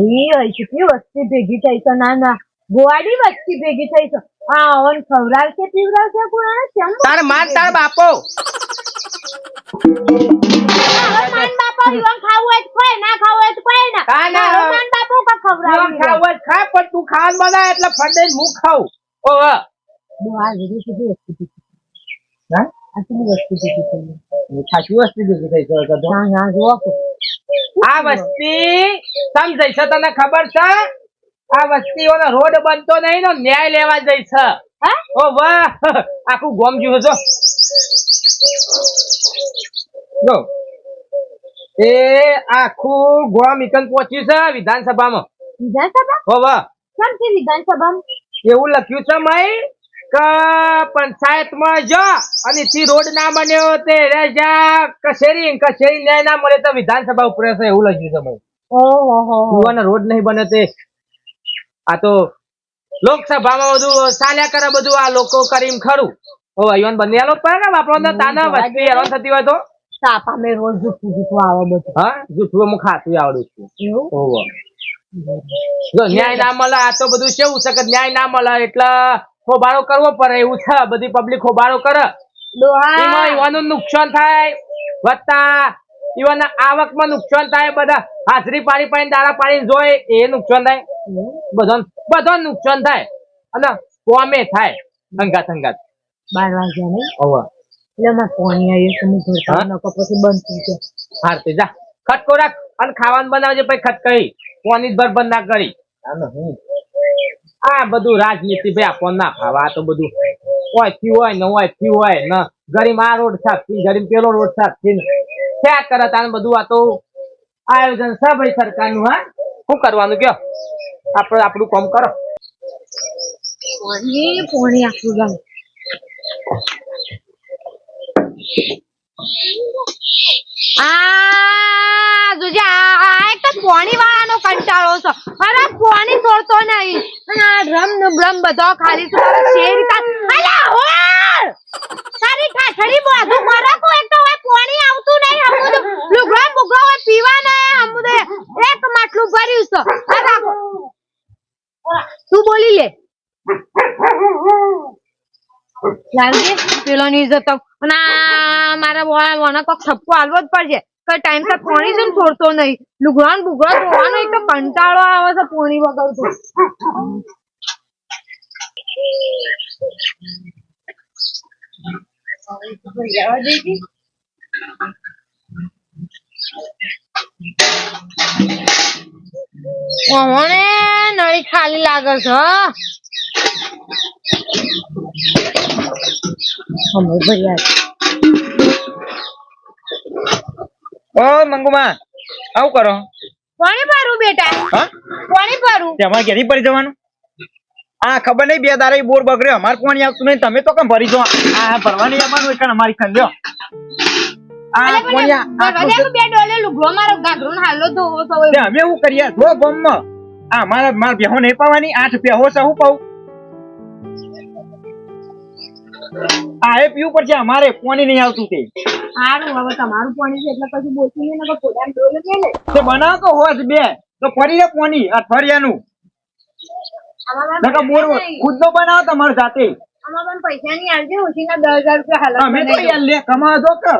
ભાઈ કેટલી વસ્તી ભેગી થઈ છે ના ના ગોવાડી વસ્તી ભેગી થઈ છે આ ઓન ખવડાવશે પીવડાવશે કોણ? કેમ તાર માર તાર બાપો. માન બાપા ઈવન ખાવું હોય તો ના ખાવું હોય તો ખાય ના. હા, ના. માન બાપો કા તું ખવડાવી ખાવ હોય ખા પણ તું ખાવાનું બનાય એટલે ફટે હું ખાઉં. ઓહ આ વિડિયો કેટલી વસ્તી ભેગી હા? આ વસ્તી ભેગી થઈ? ખાસી વસ્તુ ભેગી થઈ છે તો જો આ વસ્તી સમજાય છે તને ખબર છે? આ વસ્તીઓનો રોડ બનતો નહીં નો ન્યાય લેવા જઈ છે ઓ વાહ! આખું ગોમ જેવું જો જો. એ આખું ગોમ ઇકન પહોંચ્યું છે વિધાનસભામાં. વિધાનસભા? ઓ વાહ! કેમ છે વિધાનસભા? એવું લખ્યું છે મય? કે પંચાયતમાં જો. અને થી રોડ ના બન્યો તે રેજા કચેરી કચેરી ન્યાય ના મળે તો વિધાનસભા ઉપર છે એવું લખ્યું છે મય ઓહો રોડ નહીં બને તે. આ તો લોકસભામાં બધું ચાલ્યા કરે બધું આ લોકો કરીમ ખરું. ઓ યુવાન બંને આલો પડે ને આપણો તાના વસ્તી હેરાન થતી હોય તો? સાપા મેં રોજ જૂઠું જૂઠું આવે બધું. હા? જૂઠું હું ખાતું આવડું છું. ઓહો જો ન્યાય ના મળે આ તો બધું કેવું છે કે ન્યાય ના મળે? એટલે ખોબારો કરવો પડે એવું છે. બધી પબ્લિક ખોબારો કરે. એમાં યુવાનું નુકસાન થાય. વત્તા યુવાના આવકમાં નુકસાન થાય. બધા હાજરી પાડી પાડીને દાડા પાડીને જોય એ નુકસાન થાય. બધો બધો નુકસાન થાય. અને કોમે થાય. સંગાત હંગાત. બાર વાગ્યા નહીં? હવે. એટલે મારે પાણી આવ્યું છે હું ઘર નકો પછી બંધ થઈ ગયો હારતી જા. ખટકો રાખ અને ખાવાનું બનાવજે પછી ખટકઈ. કોની ભર બંધ ના કરી. આ બધું રાજનીતિ ભાઈ આપો ના ફાવે, આ તો બધું હોય થયું હોય, ન હોય થયું હોય, ન. ગરીબ આ રોડ સાફથી ગરીબ પેલો રોડ સાફથી ક્યાં કરે તાને બધું? આ તો આયોજન છે ભાઈ સરકારનું, હા? શું કરવાનું કયો? આપણે આપણું કામ કરો. પાણી પોણી આખું ગામ. આ જોજે આ એક તો નહીં. અને ખાલી તારે શેર કા તો હવે પોણી આવતું નહીં. હોય હમુદ એક માટલું ભર્યું છે. તું બોલી લે. લાલજી, પેલો નહીં જતો આ મારા વોણા વોણા કોક ટાઈમ સર પાણી ને છોડતો નહીં. લુગડો બુગડો ધોવાનો એક તો કંટાળો આવે છે પોણી વગર તો. નળી ખાલી લાગે છે? હો. અમે ભર્યા છે. ઓ મંગુમા આવું કરો. કોને પારું બેટા? હા? ભરું તમારે ઘેરી પડી જવાનું. આ ખબર નહીં બે દારે બોર બગડ્યો અમારે કોણ આવતું નહીં તમે તો કેમ ભરી જો આ ભરવાની આવવાનું એટલે અમારી ખંડ્યો આ કોણ આ- ભરવા દે કે બે ડોલે લુગડો મારો ગાગરો હાલો તો અમે હું કરીએ જો ગમમાં. આ મારા માર બેહો નહીં પાવાની આઠ બેહો છે હું પાઉં આ એ પીવું પડશે અમારે પાણી નહીં આવતું તે. સારું હવે તમારું પાણી છે એટલે કશું બોલતી નહીં ને પોતાને ડોલે લે લે તો બનાવો તો હોત બે તો ફરી પાણી અઠવાડિયાનું. નકર બોર ખુદ નો બનાવો તમારે જાતે આમાં પૈસા નહીં આવજે ઓછીના દસ હજાર રૂપિયા હાલ અમે તો. યાર લે કમાવા દો કે.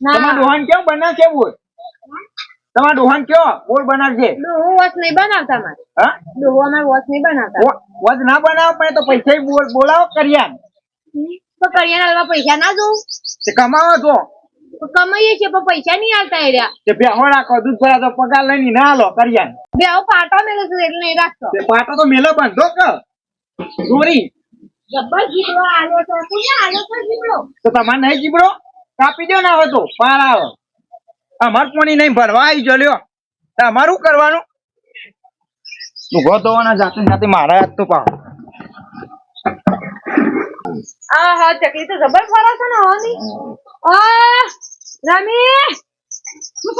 તમારા ના ડોહાન કેવું બને કેવું તમારા ડોહાન કયો બોલ બનાવજે. ડોહો વોચ નહીં બનાવતા મારે હા? ડોહો અમારે વોચ નહીં બનાવતા. વો- વજ ના બનાવો પણ તો પૈસા બોલ બોલાવો કર્યા તો કરિયાના હાલમાં પૈસા ના જોઉં? તે કમાવો તો. કમાઈએ છીએ પણ પૈસા નહીં આવતા એ રહ્યા. તે બેહો રાખો દૂધ ભરા તો પગાર લઈને ના લો કર્યા બે આવો પાટો મેલે છે એટલે નહીં રાખતો. તે પાટો તો મેલો બંધો કે ચોરી. જબ્બર જીવડો આલો તો શું ના આલ્યો તો જીવડો તો તમારે નહીં જીબડો કાપી દો ના હોય તો પાર આવો. અમાર પોણી નહીં ભરવા આવી જલ્યો તમારું કરવાનું? ઊભો ધોવાના જાતે જાતે મારા હાથ તો પાવ આ હા ચકલી તો જબર ફરે છે ને હોની આ રમી શું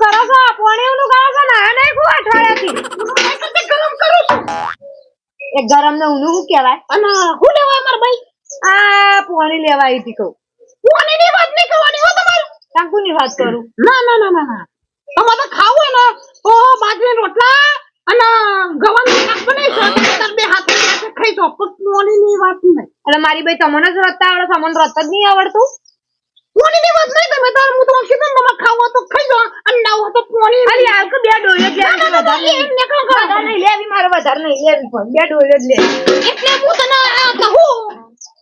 કરો છો? પોણી નું કરો છો ના? નહીં કો અઠવાડિયાથી? ગરમ કરું છું એ ગરમ ને ઊનું શું કહેવાય? અને હું લેવાય માર ભાઈ? આ પોણી લેવાય હતી કહું. પોણી ની વાત નહીં કરવાની હો તમારે. તાંકુ ની વાત કરું. ના ના ના ના ના. તમારે ખાવું હોય ને ઓ બાજરી રોટલા અને ગવાનું શાક બનાવી બે હાથ ખાઈ જો મોની ની વાત નહીં. એટલે મારી ભાઈ તમને જ રત્તા આવડે તમને રત જ નહીં આવડતું. મોની ની વાત નહીં તમે તાર હું તો કીધું તમે ખાવો તો ખાઈ જો અને ના તો મોની ખાલી આ કે બે ડોલે જ લેવી એ નીકળો કરો. વધારે નહીં લેવી મારે વધારે નહીં લેવી પણ બે ડોલે જ લેવી. એટલે હું તને આ કહું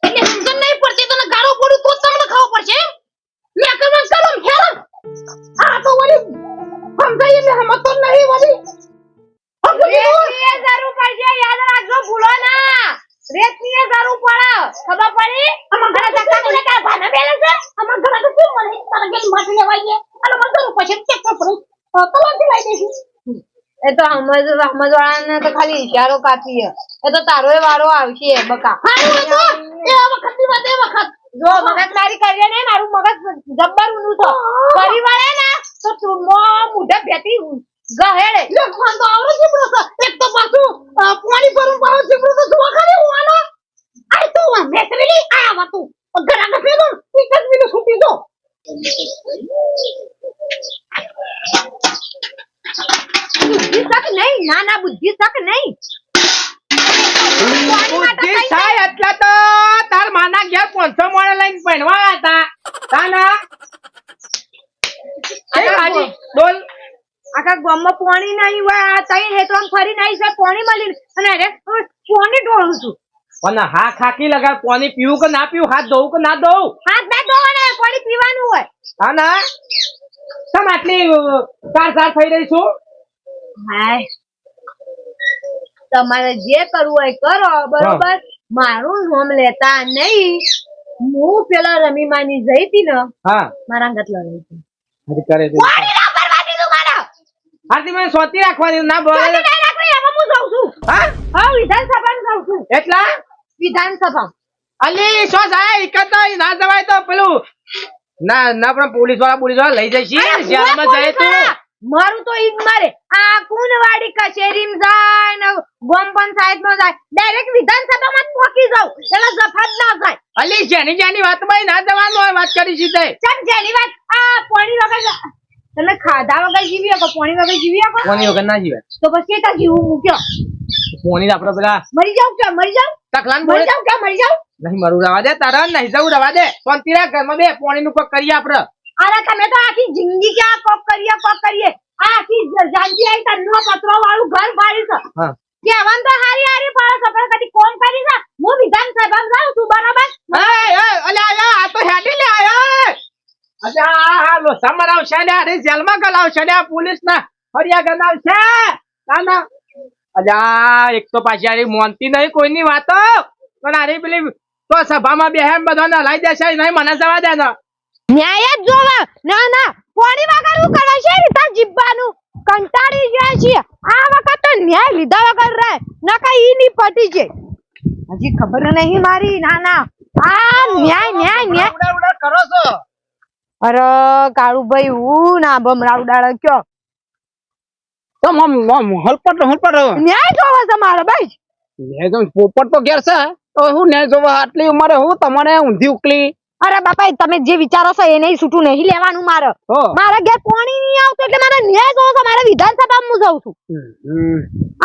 એટલે સમજણ નહીં પડતી તને ગાળો પડું તો તમને ખાવો પડશે. મેં કમન કલમ ખેરમ આ તો વળી સમજાય એટલે હમ તો નહીં વળી. જરૂર પડશે યાદ રાખજો ભૂલો ના. રેતની એ જરૂર પડે. ખબર પડી? અમારા ઘરે ધક્કા કોને કાઢ બેલે છે. અમારા ઘરે તો કેમ તારા માટી અને મને તો પછી ચેક પડે એ ખાલી ઇશારો કાપી એ તો તારો એ વારો આવશે બકા. હારું એ વખતની વાત એ વખત. જો મગજ મારી કરીએ ને મારું મગજ જબ્બર ઊંધું તો પરિવાર ને તો તું મો મુઢે ભેટી ગહેડે લે ફોન તો આવડો જીબડો છે. એક તો પાછું પાણી ભરું પાછું જીબડો તો જોવા ખાલી હું આનો? આય તું મેસરી આ વાતું. ઘર આગળ ફેરો એક જ મિનિટ છૂટી જો બુદ્ધિ તક નહીં ના ના બુદ્ધિ તક નહીં. બુદ્ધિ થાય એટલે તો તાર માના ઘેર પાંચસો મોડે લઈને પહેરવા હતા. તાના અરે હાજી. ડોલ આખા ગામમાં પાણી નહીં હોય આ તઈ હેતરો ફરી નહીં છે પાણી મળી અને અરે પાણી ઢોળું છું. પણ હા ખાકી લગા પાણી પીવું કે ના પીવું? હાથ ધોવું કે ના ધોવું? હાથ ના ધોવાના પાણી પીવાનું હોય. હા ના. તમ આટલી તાર તાર થઈ રહી છું? હાય. તમારે જે કરવું હોય કરો બરોબર? મારું નામ લેતા નહીં. હું પેલા રમીમાની જઈ હતી ને હા. મારા અંગત લડી હતી કરે છે પાણી ના ભરવા દીધું મારા આરતી મને સોતી રાખવાની ના બોલે. પાણી નહીં રાખવી એમાં હું જાઉં છું. હા? હા વિધાનસભામાં જાઉં છું. એટલા? વિધાનસભા. અલી શો સાહેબ એકતા ના જવાય તો પેલું. ના ના પણ પોલીસવાળા પોલીસવાળા લઈ જશે જેલમાં જાય તો. મારું તો ઈજ મારે. આ કુંડવાડી કચેરીમાં જાય ને ગોમ પંચાયતમાં જાય. ડાયરેક્ટ વિધાનસભામાં જ પોકી જાઉં. એટલે જફાત ના જાય. અલી જેની જેની વાતમાં ના જવાનું હોય વાત કરી સીધે. ચમ જેની વાત? આ પાણી વગર તમે ખાધા વગર જીવી શકો પાણી વગર જીવી શકો? કોની વગર ના જીવે તો પછી તો જીવું મૂક્યો કોની આપડે પેલા મરી જાવ કે મરી જાવ તકલાન મરી જાવ કે મરી જાવ નહીં મરું રવા દે તારા નહીં જવું રવા દે. પણ તીરા ઘરમાં બે પાણી નું કોક કરીએ આપડે. અરે તમે તો આખી જિંદગી કે આ કોક કરીએ કોક કરીએ? આ આખી જાનજી આઈ તન્નો પત્રો વાળું ઘર બાળી છે. હા. કેવાન તો હારી હારી પાડો પણ કદી કોમ કરી છે? હું વિધાનસભામાં જાઉં તું બરાબર? અલ્યા, આ તો હેડી લે આયો. અલ્યા, આવશે ને અરે જેલમાં ગલાવશે ને પોલીસ ના ફરિયા ગલાવશે ના, ના. અજા એક તો પાછી આરી મોનતી નહીં કોઈની વાતો. પણ અરે પેલી તો સભામાં બેહે એમ બધાને હલાઈ દેશે નહીં મને જવા દે ન્યાય જ જોવા. ના ના. કોની વગર હું કરે છે રીતા જીભાનું કંટાળી ગયા છીએ. આ વખત તો ન્યાય લીધા વગર રહે. નકા ઈ ની પટી છે હજી ખબર નહીં મારી. ના ના. આ ન્યાય ન્યાય ન્યાય. કરો છો. અરે કાળુભાઈ હું ના ભમરા ઉડાડે કયો. તો મમ મમ હલપટ હલપટ ન્યાય જોવા તમારે ભાઈ. ન્યાય તો પોપટ તો ઘેર છે. તો હું ન્યાય જોવા આટલી ઉંમરે હું? તમને ઊંધી ઉકલી. અરે બાપા તમે જે વિચારો છો એને છૂટું નહીં લેવાનું મારે. મારા ઘેર પાણી નહીં આવતું એટલે મારે ન્યાય જોવો છે. મારે વિધાનસભામાં હું જાઉં છું.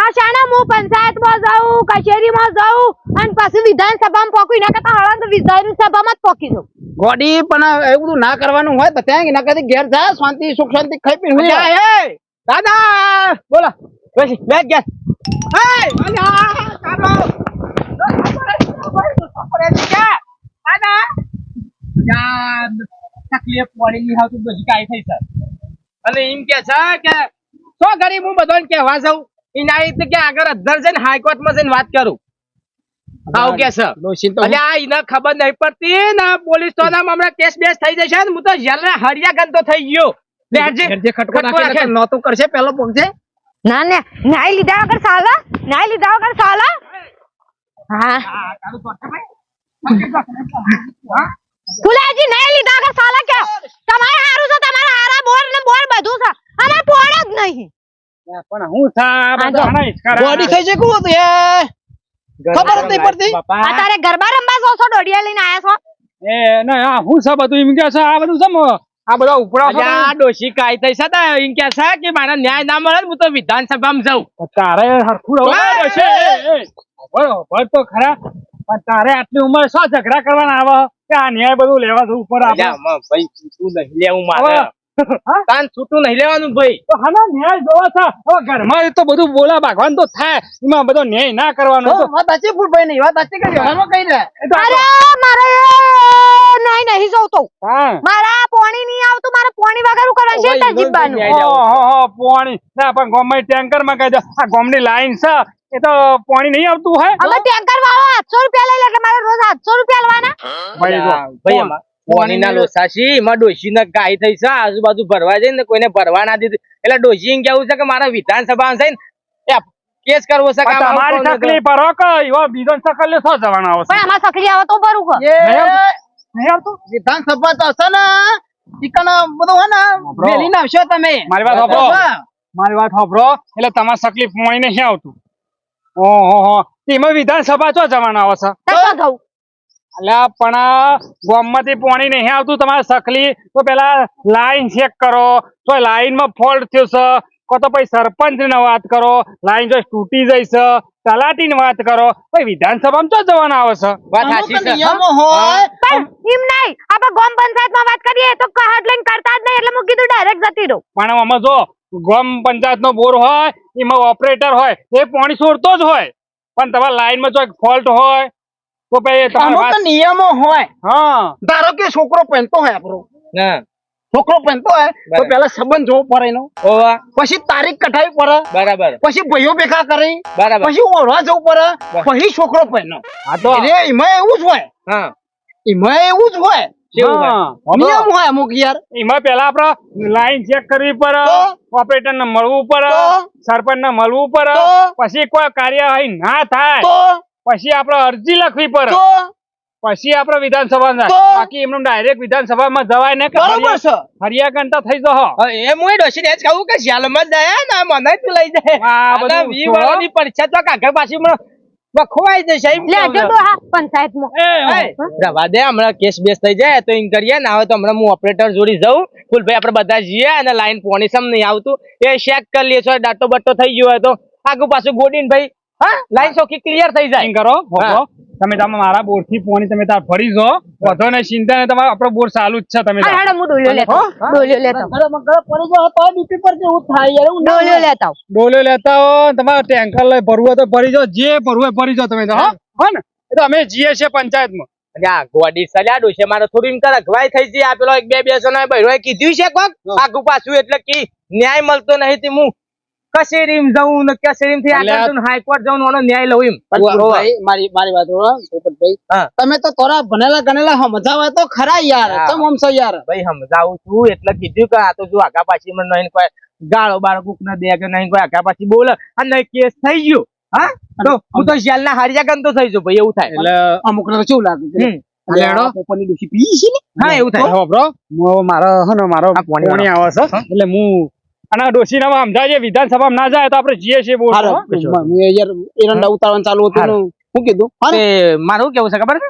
આ શાના હું પંચાયતમાં જાઉં કચેરીમાં જાઉં અને પાછું વિધાનસભામાં પોકી ના કરતા હળંગ વિધાનસભામાં જ પોકી જાઉં. ગોડી પણ એવું બધું ના કરવાનું હોય તો ત્યાં એના કરતા ઘેર જા શાંતિ સુખ શાંતિ ખાઈ પી હું? જાય. દાદા! બોલો. બેસી બેસ ગેસ એય, દાદા! તકલીફ પડી હાવ તો બધી કાંઈ થઈ અને એમ કે છે કે સો ગરીબ હું બધાને કહેવા જાઉં. એના રીતે કે આગળ અધર જઈને હાઈકોર્ટમાં જઈને વાત કરું. આવું કે છે. ડોશી તો એને ખબર નહીં પડતી. ને પોલીસ તો હમણાં કેસ બેસ થઈ જશે ને. હું તો હરિયા ગંતો થઈ ગયો. કરશે પેલો ના ના લીધા વગર સાલા. ન્યાય લીધા વગર સાલા. હા. ફુલાજી ન્યાય લીધા વગર સાલા કે તમારે હારું છે તમારે હારા બોર ને બોર બધું છે. અને બોર જ નહીં. પણ હું થા બોડી ખાઈ ખબર જ નહીં પડતી? અત્યારે ગરબા રમવા જો છો? દોડિયા લઈને આયા છો? એ ના હું છે બધું? એમ કે છે આ બધું છે આ બધા ઉપરા આ ડોશી કાઈ થઈ છે એમ કે છે કે મારા ન્યાય ના મળે હું તો વિધાનસભામાં જાઉં. તારે હરખું રહો. ડોશી, એ, એ, ઊભો, ઊભો તો ખરા. પણ તારે આટલી ઉંમર શું ઝઘડા કરવાના આવે? કે આ ન્યાય બધું લેવા ઉપર ભાઈ તું નહીં લેવું મારે? તાન છૂટું નહીં લેવાનું ભાઈ. તો હાના ન્યાય જોવા છે. હવે ઘરમાં તો બધું બોલા ભાગવાન તો થાય. એમાં બધો ન્યાય ના કરવાનો તો વાત સાચી ફૂટભાઈ નહીં વાત સાચી કરી ઘરમાં કઈ દે અરે મારે નહીં નહીં જોતો મારા પોણી નહીં આવતું મારે પોણી વગર શું કરવાનું છે ત્યાં ઓહો, હો, પોણી. ના પણ ગોમમાં ટેન્કરમાં કહી દો આ ગોમની લાઈન છે. એ તો પાણી નહીં આવતું હોય અમે ટેન્કર વાળો આઠસો રૂપિયા લઈ લે એટલે મારે રોજ આઠસો રૂપિયા લેવાના. ભાઈ ભાઈ પાણીના લોસા છે એમાં ડોશીને ગાય થઈ છે. આજુબાજુ ભરવા જઈને ને કોઈને ભરવા ના દીધું. એટલે ડોશી એમ કેવું છે કે મારા વિધાનસભા છે ને કેસ કરવો છે કે તમારી તકલીફ હો કે એવો બીજો સકલી શું જવાનો આવશે પણ આમાં સકડી આવે તો બરું કે? નહીં આવતું? વિધાનસભા તો હશે ને. ઈકન બધું હે ને. મેલી મેલીને આવશો તમે. મારી વાત સાંભળો મારી વાત સાંભળો એટલે તમાર તકલીફ પોણી નહીં આવતું. ઓહો હો. એમાં વિધાનસભા ચો જવાના આવશે તો થયું અલ્યા પણ ગામમાંથી પાણી નહીં આવતું તમારે સખલી. તો પેલા લાઈન ચેક કરો. તો લાઈનમાં ફોલ્ટ થયો છે. કો તો પછી સરપંચ ને વાત કરો. લાઈન જો તૂટી જઈ છે. તલાટી ને વાત કરો. વિધાનસભા વિધાનસભામાં તો જવાના આવે છે? વાત સાચી છે. નિયમો હોય. પણ એમ નહીં. આપણે ગામ પંચાયતમાં વાત કરીએ તો કહાટ લઈને કરતા જ નહીં. એટલે મૂકી દઉં ડાયરેક્ટ જતી રહું પણ આમાં જો ગામ પંચાયત નો બોર હોય એમાં ઓપરેટર હોય એ પાણી છોડતો જ હોય. પણ તમારા લાઈનમાં જો ફોલ્ટ હોય તો નિયમો હોય. હા. ધારો કે છોકરો પહેરતો હોય આપણો. છોકરો પહેરતો હોય તો પેલા સંબંધ જોવો પડે એનો. ઓવા પછી તારીખ કઢાવી પડે. બરાબર. પછી ભાઈઓ ભેગા કરી. બરાબર. પછી ઓળવા જવું પડે. પછી છોકરો પહેરનો હા તો. એટલે એમાં એવું જ હોય. હા. એમાં એવું જ હોય? નિયમ હોય અમુક યાર. એમાં પેલા આપડે લાઈન ચેક કરવી પડે? ઓપરેટર ને મળવું પડે. સરપંચ ને મળવું પડે. પછી કોઈ કાર્યવાહી ના થાય. પછી આપણે અરજી લખવી પડે. પછી આપડે વિધાનસભા તો? બાકી એમનું ડાયરેક્ટ વિધાનસભામાં જવાય ને કે બરોબર છે. હરિયા ગણતા થઈ જહો હા, એ મુય ડોશી ને કહું કે શાલમાં જ જાય ને મને તું લઈ જાય. આ બધું વી વાળાની પરીક્ષા તો કાગળ પાછી મને વખવાઈ જશે લે જો તો હા પંચાયતમાં. એ, એ, રવા દે હમણાં કેસ બેસ થઈ જાય તો એમ કરીએ ને હવે તો હમણાં હું ઓપરેટર જોડી જઉં. ફૂલ ભાઈ આપણે બધા જઈએ અને લાઈન પોણી સમ નહીં આવતું. એ ચેક કરી લઈએ છો ડાટો બટ્ટો થઈ ગયો હોય તો. આગુ પાછું ગોડીન ભાઈ હા લાઈન ચોખ્ખી ક્લિયર થઈ જાય. કરો તમે તમે મારા બોરથી પોણી તમે તાર ફરી જો. વધો ને ચિંતા ને તમારો આપણો બોર ચાલુ જ છે તમે હા હું ડોલ્યો લેતો. ડોલ્યો લેતો. આવું. ઘરે મગર પડી તો બીપી પર કેવું થાય યાર એવું ડોલ્યો લેતો. હો તમારે ટેન્કર લઈ ભરવું હોય તો ભરી જો જે ભરવું હોય ભરી જો તમે તો, હા? ને? એ તો અમે જીએ છીએ પંચાયતમાં. ગોડી સલાડું છે મારે થોડી કરે અગવાઈ થઈ છે આ પેલો એક બે બે જણા ભાઈ કીધું છે કોક? આગુ પાછું એટલે કે ન્યાય મળતો નહીં તે હું કચેરીમ જવું ને કચેરીમથી આગળ. હાઈકોર્ટ જવું ને ઓનો ન્યાય લઉં એમ. ભાઈ મારી મારી વાત પોપટભાઈ તમે તો થોડા ભણેલા ગણેલા સમજાવે તો ખરા યાર તમ આમ છો યાર? ભાઈ સમજાવું છું એટલે કીધું કે આ તો જો આગા પાછી મને નહીં કોઈ ગાળો બાળો કુક ના દે કે નહીં કોઈ આગા પાછી બોલે. આ નહીં કેસ થઈ ગયો. હા? તો હું તો જેલ ના હારી જાગન તો થઈ જો ભાઈ એવું થાય. એટલે અમુક ને કેવું લાગે પોપટની પી છે ને? હા એવું થાય. મારો મારો પોણી આવે છે. એટલે હું અને ડોશીનામાં સમજાય છે વિધાનસભામાં ના જાય તો આપણે જીએ છીએ બોર હારો. મેં યાર એરંડા ઉતારવાનું ચાલુ હતું શું કીધું મારું કેવું છે ખબર છે?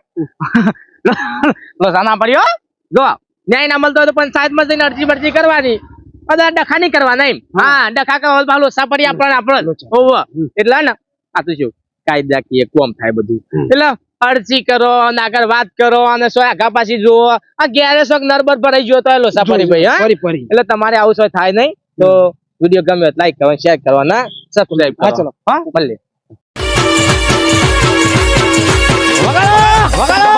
પડ્યો જો ન્યાય ના મળતો હોય તો પંચાયતમાં જઈને અરજી બરજી કરવાની. બધા ડખા નહીં કરવાના એમ. હા. ડખા કરવા ભાવ લોસા પડી આપણને આપણે. હોવ. એટલે ને આ તો શું કાયદાકીય કોમ થાય બધું. એટલે અરજી કરો અને આગળ વાત કરો અને સો આગા પાછી જુઓ. આ શોખ નરબર ભરાઈ ગયો તો એ લોસા પડી ભાઈ એટલે તમારે આવું શું થાય નહીં. તો વીડિયો ગમે તો લાઈક કરવાનું શેર કરવાના સબસ્ક્રાઈબ હા ચલો. હા? ભલે વગાડો વગાડો